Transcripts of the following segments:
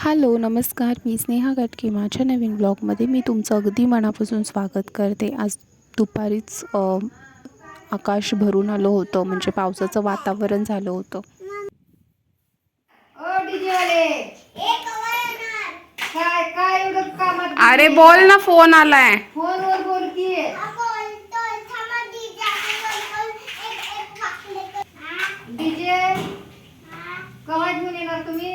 Hello नमस्कार. मी स्नेहा गटके. माझ्या नवीन ब्लॉगमध्ये मी तुमचं अगदी मनापासून स्वागत करते. आज दुपारीच आकाश भरून आलं होतं. म्हणजे पावसाचं वातावरण झालं होतं. ओ डीजे वाले काय काय एवढं कामात अरे बोल ना फोन आलाय. फोनवर बोलतीये. डीजे केव्हा घेऊन येणार तुम्ही?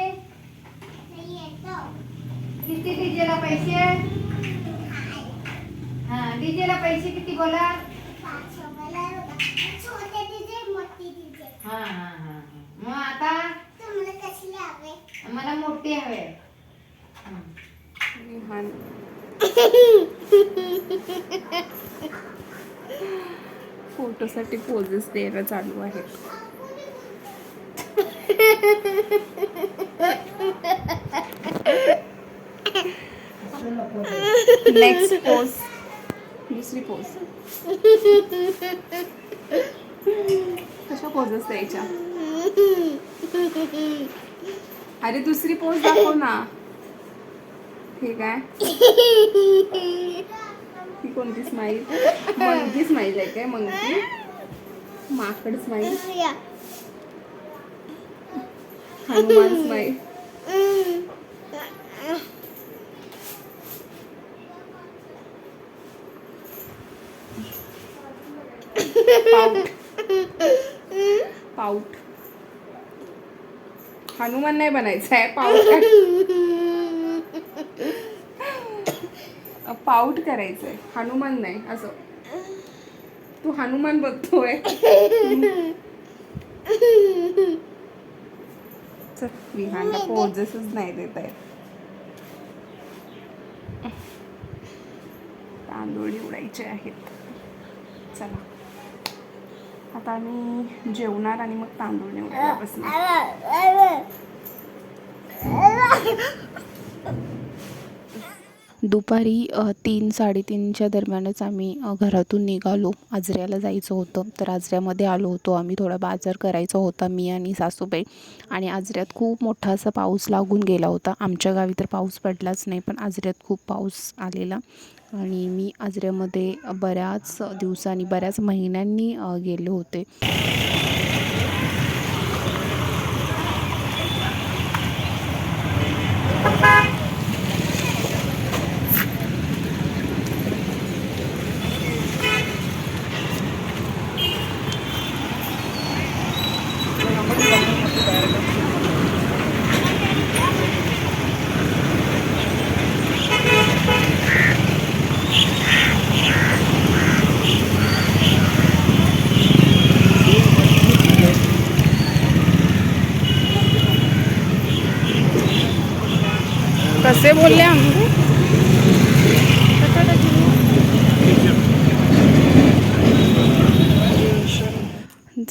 किती डीजेला पैसे हा डीजेला पैसे किती बोला? हा हा हा हा. मग आता? मला मोठी हवे. फोटोसाठी पोजेस देणं चालू आहे. नेक्स्ट पोज दुसरी पोज कशा पोजेस द्यायच्या अरे दुसरी पोज दाखव ना. ठीक आहे ती कोणती स्माईल मंकी स्माईल आहे काय मंकी माकड smile Hanuman smile pout. Pout. Hanuman नाही बनायचं आहे पाऊट पाऊट करायचंय हनुमान नाही असं. तू हनुमान बघतोय. चल, विहानला पोजेसच नाही देत आहे तांदूळ निवडायचे आहेत. चला. आता आम्ही जेवणार आणि मग तांदूळ निवडायला बसणार दुपारी तीन साडेतीनच्या दरम्यानच आम्ही घरातून निघालो. आजऱ्याला जायचं होतं. तर आजऱ्यामध्ये आलो होतो. आम्ही थोडा बाजार करायचा होता मी आणि सासूबाई. आणि आजऱ्यात खूप मोठा असा पाऊस लागून गेला होता. आमच्या गावी तर पाऊस पडलाच नाही पण आजऱ्यात खूप पाऊस आलेला. आणि मी आजऱ्यामध्ये बऱ्याच दिवसांनी बऱ्याच महिन्यांनी गेले होते. कसे बोलले आम्ही.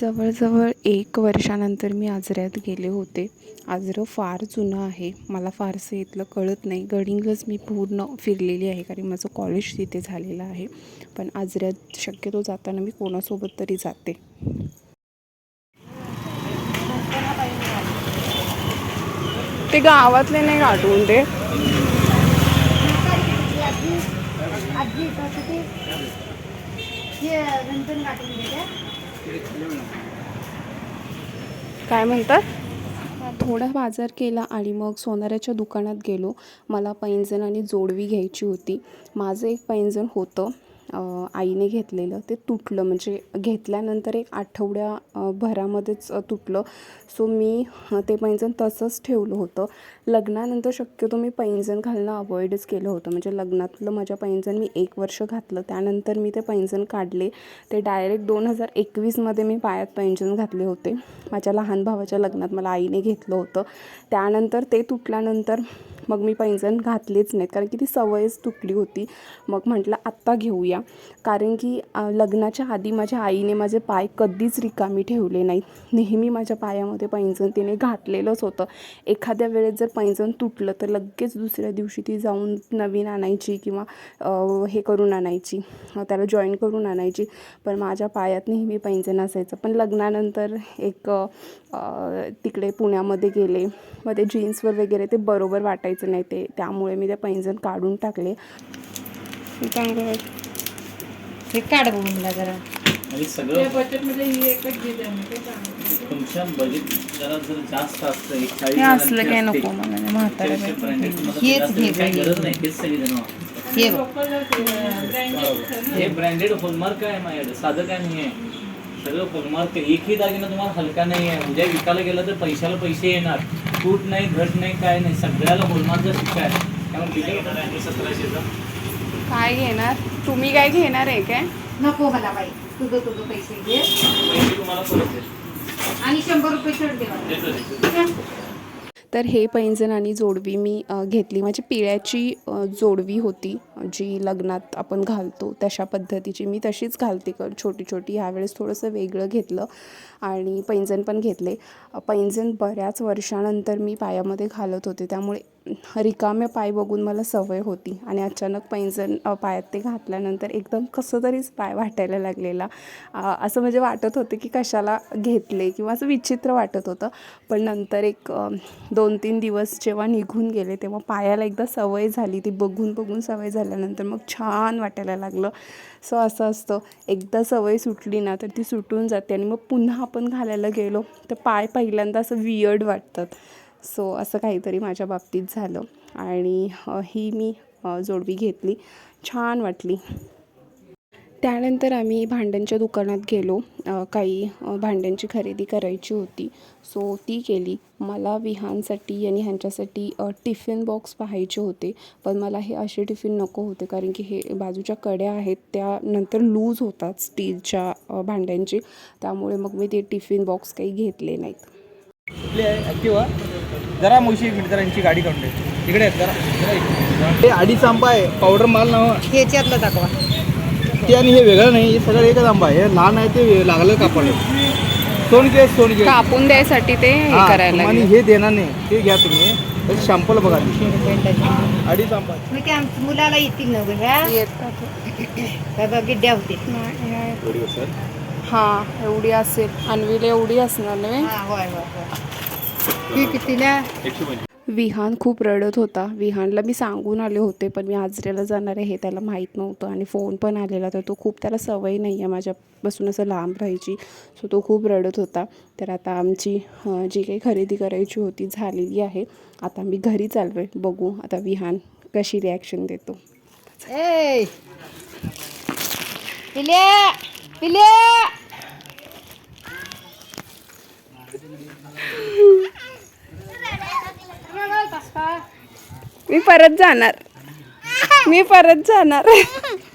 जवळजवळ एक वर्षानंतर मी आजऱ्यात गेले होते. आजरं फार जुनं आहे. मला फारसं इथलं कळत नाही. गडिंगलच मी पूर्ण फिरलेली आहे कारण माझं कॉलेज तिथे झालेलं आहे. पण आजऱ्यात शक्यतो जाताना मी कोणासोबत तरी जाते. ते गावातले नाही गाठवून ते आजी हे गाठून काय म्हणतात? थोडा बाजार केला आणि मग सोनाऱ्याच्या दुकानात गेलो. मला पैंजण आणि जोडवी घ्यायची होती. माझं एक पैंजण होतं. आईने घेतलेलं ते तुटलं. म्हणजे घेतल्यानंतर एक आठवड्या भरामध्येच तुटलं. सो मी ते पैंजण तसंच ठेवलं होतं. लग्नानंतर शक्यतो मी पैंजण घालणं अवॉइडच केलं होतं. म्हणजे लग्नातलं माझ्या पैंजण मी एक वर्ष घातलं. त्यानंतर मी ते पैंजण काढले. ते डायरेक्ट दोन हजार एकवीसमध्ये मी पायात पैंजण घातले होते. माझ्या लहान भावाच्या लग्नात मला आईने घेतलं होतं. त्यानंतर ते तुटल्यानंतर मग मी पैंजण घातलेच नाहीत कारण की ती सवयच तुटली होती. मग म्हटलं आत्ता घेऊया. कारण की लग्नाच्या आधी माझ्या आईने माझे पाय कधीच रिकामी ठेवले नाहीत. नेहमी माझ्या पायामध्ये पैंजण तिने घातलेलंच होतं. एखाद्या वेळेस जर पैंजण तुटलं तर लगेच दुसऱ्या दिवशी ती जाऊन नवीन आणायची किंवा हे करून आणायची. त्याला जॉईन करून आणायची. पण माझ्या पायात नेहमी पैंजण असायचं. पण लग्नानंतर एक तिकडे पुण्यामध्ये गेले. मग ते जीन्सवर वगैरे ते बरोबर वाटायचं. नाही ते. त्यामुळे मी ते पैंजण काढून टाकले. चांगलं हे काढ जरा. म्हणजे सगळं तुमच्या बजेट जरा जर जास्त असतं एक चाळीस हे असलं जणांची काय असते. नको मला म्हाताऱ्या त्यापेक्षा branded तुम्हाला हेच जास्त घे काही branded. गरज नाही हेच सगळी जण वापरतात. हे बघ. हे ब्रँडेड होलमार्क आहे माझ्याकडे? साधं काय नाही आहे. सगळं होलमार्क आहे एकही दागिना तुम्हाला हलका नाही आहे. उद्या विकायला गेला तर पैशाला पैसे येणार. तूट नाही घट नाही काय नाही. सगळ्याला होलमार्कचा शिक्का आहे. त्यामुळे सतराशेचा काय घेणार? तुम्ही काय घेणार आहे काय? नको मला बाई. तुझं तुझं पैसे घे. पैसे तुम्हाला परत. आणि शंभर रुपये सोड दे मला. देतो, देतो. तर हे पैंजण आणि जोडवी मी घेतली. माझी पिळ्याची जोडवी होती जी लग्नात आपण घालतो तशा पद्धतीची मी तशीच घालते. कर छोटी छोटी. ह्यावेळेस थोडंसं वेगळं घेतलं आणि पैंजण पण घेतले. पैंजण बऱ्याच वर्षानंतर मी पायामध्ये घालत होते. त्यामुळे रिकामे पाय बघून मला सवय होती. आणि अचानक पैंजण पायात ते घातल्यानंतर एकदम कसं तरीच पाय वाटायला लागलेला. असं म्हणजे वाटत होतं की कशाला घेतले किंवा असं विचित्र वाटत होतं. पण नंतर एक दोन तीन दिवस जेव्हा निघून गेले तेव्हा पायाला एकदा सवय झाली. ती बघून बघून सवय झाल्यानंतर मग छान वाटायला लागलं. सो असं असतं. एकदा सवय सुटली ना तर ती सुटून जाते. आणि मग पुन्हा आपण घालायला गेलो तर पाय पहिल्यांदा असं वियर्ड वाटतात. सो असं काहीतरी माझ्या बाबतीत झालं आणि ही मी जोडवी घेतली. छान वाटली. त्यानंतर आम्ही भांड्यांच्या दुकानात गेलो. काही भांड्यांची खरेदी करायची होती. सो ती केली. मला विहानसाठी आणि ह्यांच्यासाठी टिफिन बॉक्स पाहायचे होते. पण मला हे असे टिफिन नको होते कारण की हे बाजूच्या कड्या आहेत. त्या नंतर लूज होतात स्टीलच्या भांड्यांची. त्यामुळे मग मी ते टिफिन बॉक्स काही घेतले नाहीत. कुठली जरा मुशी एक मिनिट जरा यांची गाडी काढून दे इकडे आहेत जरा. हे अडीच आंबा आहे पावडर माल नाव ह्याच्यातलं दाखवा. ते आणि हे वेगळं नाही हे सगळं एकच आंबा आहे. हे लहान आहे ते लागलं कापड. सोनके सोनके कापून द्यायसाठी ते हे करायला आणि हे देणार नाही ते घ्या तुम्ही. शॅम्पल बघा. अडीच आंबा मुलाला येतील ना बघ गिड्ड्या होतील हां एवढी असेल. अन्वीला एवढी असणार नव्हे हा कितीला? विहान खूप रडत होता. विहानला मी सांगून आले होते पण मी आजऱ्याला जाणार आहे हे त्याला माहीत नव्हतं आणि फोन पण आलेला तर तो खूप त्याला सवय नाही आहे माझ्यापासून असं लांब राहायची. सो तो खूप रडत होता. तर आता आमची जी काही खरेदी करायची होती झालेली आहे. आता मी घरी चाललो आहे बघू आता विहान कशी रिॲक्शन देतो. ए! पिल्या पिल्या मी परत जाणार. मी परत जाणार.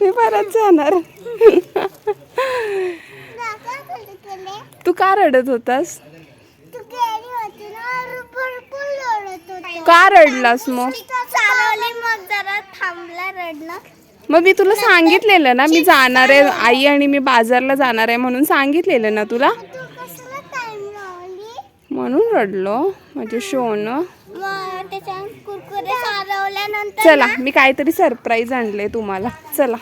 मी परत जाणार. तू का रडत होतास? का रडलास मग? मग मी तुला सांगितलेलं ना मी जाणार आहे आई आणि मी बाजारला जाणार आहे म्हणून सांगितलेलं ना तुला तू कशाला टाइम लावली म्हणून रडलो. माझे शोन. चला मी काहीतरी सरप्राईज आणले तुम्हाला. चला.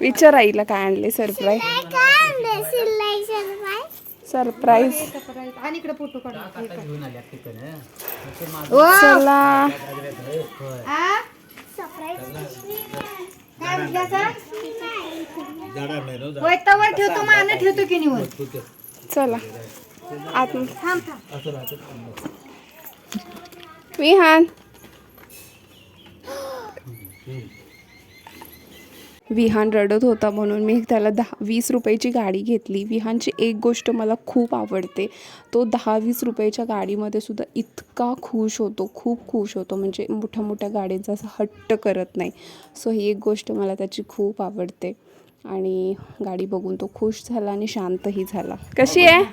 विचार आईला काय आणले सरप्राईज सरप्राईज आणि इकडे फोटो काढ चला. होय तवर ठेवतो मान ठेवतो की निवड चला. आत विहान. विहान रडत होता म्हणून मी त्याला दहा वीस रुपयाची गाडी घेतली. विहानची एक गोष्ट मला खूप आवडते. तो दहा वीस रुपयाच्या गाडीमध्ये सुद्धा इतका खुश होतो खूप खुश होतो. म्हणजे मोठ्या मोठ्या गाड्यांचा असं हट्ट करत नाही. सो ही एक गोष्ट मला त्याची खूप आवडते. आणि गाडी बघून तो खुश झाला आणि शांतही झाला. कशी आहे.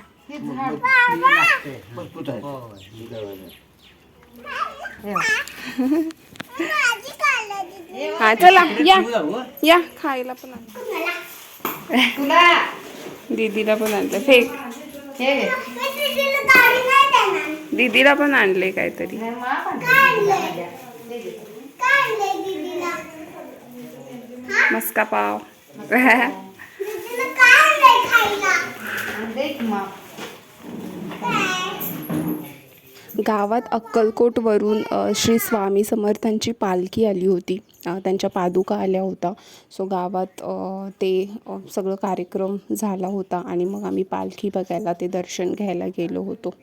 हा चला या? या खायला पण आणलं तुला. दीदीला पण आणलं. फेक. दीदीला पण आणले काहीतरी? मस्का पाव. दीदीला गावात अक्कलकोटवरून श्री स्वामी समर्थांची पालखी आली होती. त्यांच्या पादुका आल्या होता सो गावात ते सगळं कार्यक्रम झाला होता आणि मग आम्ही पालखी बघायला ते दर्शन घ्यायला गेलो होतो.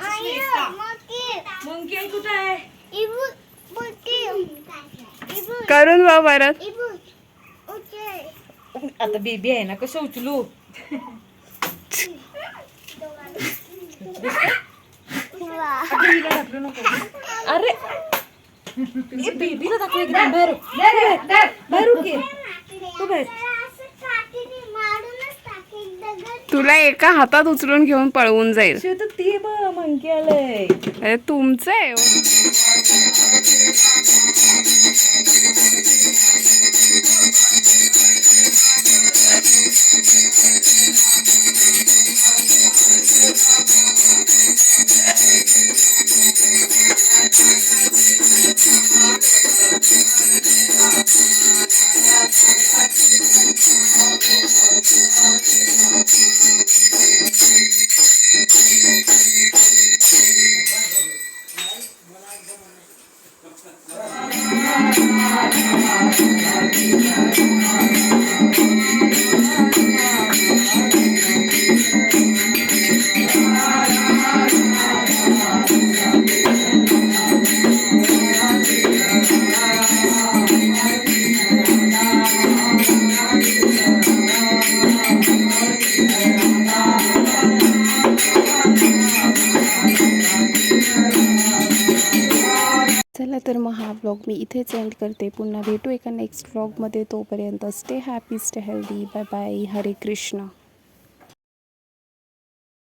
आई, मोठी. मंकी कुठं आहे इबू, मोठी. इबू, करून बघ परत इबू. ओके. आता बेबी आहे ना कसं उचलू वा. अरे ए बेबीला दाखव बाहेर बाहेर तू बाहेर. तुला एका हातात उचलून घेऊन पळवून जाईल. ते बघ मंकी आलंय. अरे तुमचं आहे मी इथेच एंड करते. पुन्हा भेटू एका नेक्स्ट व्लॉगमध्ये तोपर्यंत stay happy stay healthy bye bye Hare Krishna.